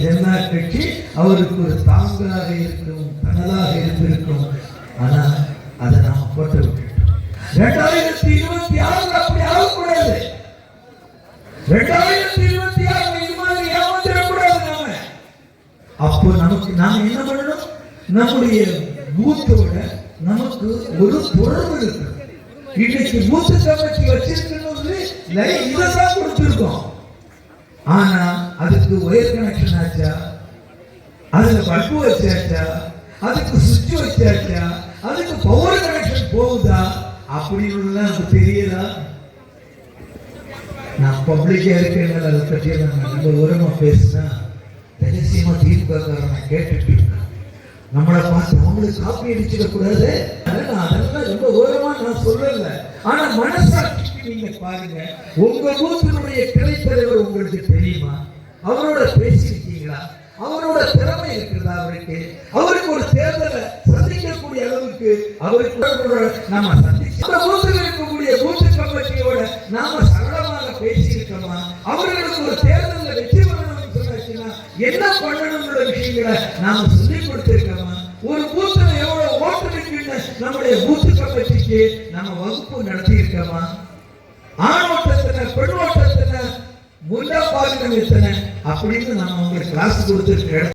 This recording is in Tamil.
ஜனதா கட்சி அவருக்கு ஒரு தாங்கலாக இருக்கும் கனலாக இருந்திருக்கும். ஆனா அதை நாம போட்டு விட்டுட்டோம். ரெண்டாயிரத்தி இருபத்தி ஆறுல அப்படி ஆகக்கூடாது. ரெண்டாயிரத்தி இருபத்தி ஆறுல இது மாதிரி ஏமாத்திடக்கூடாது நாம. அப்போ நமக்கு நாம என்ன பண்ணணும்? நம்முடைய பூத்தோட நமக்கு ஒரு தொடர்பு இருக்கு இன்னைக்கு பூத்து கமிட்டி வச்சிருக்கணும் இதான் கொடுத்துருக்கோம். ஆனா அதுக்கு ஒயர் கனெக்ஷன் ஆச்சா? அதுல பல்பு வச்சாச்சா? அதுக்கு சுவிட்ச் வச்சாச்சா? அதுக்கு பவர் கனெக்ஷன் போகுதா? அப்படின்னு நமக்கு தெரியதா? நான் பப்ளிக்கா இருக்கேன் அதை பற்றி நான் ரொம்ப விவரமா பேசினா ரகசியமா திமுக நான் கேட்டுட்டு இருக்கேன். நம்மளை பார்த்து அவங்களுக்கு காப்பி அடிச்சிட கூடாது. அதெல்லாம் அதெல்லாம் ரொம்ப விவரமா நான் சொல்லல. ஆனா மனசாட்சிக்கு நீங்க பாருங்க உங்க ஊத்தினுடைய கிளைத்தலைவர் உங்களுக்கு தெரியுமா? அவரோட பேசியிருக்கீங்களா? அவரோட திறமை இருக்கிறதா அவருக்கு? அவருக்கு ஒரு தேர்தலை சந்திக்கக்கூடிய அளவுக்கு அவருக்கு நாம சந்திச்சு பூத்தில் இருக்கக்கூடிய பூத்து கமிட்டியோட நாம சரளமாக பேசியிருக்கோமா? அவர்களுக்கு ஒரு தேர்தலில் வெற்றி பெறணும்னு சொன்னாச்சுன்னா என்ன பண்ணணும்ன்ற விஷயங்களை நாம சொல்லி கொடுத்திருக்கோமா? ஒரு பூத்துல எவ்வளவு ஓட்டு இருக்குன்னு நம்முடைய பூத்து கமிட்டிக்கு நம்ம வகுப்பு நடத்தி இருக்கோமா ஆணோட்ட பெண்ணோட்டத்தின முல்லா எத்தனை அப்படின்னு நம்ம உங்களுக்கு கிளாஸ் கொடுத்துருக்க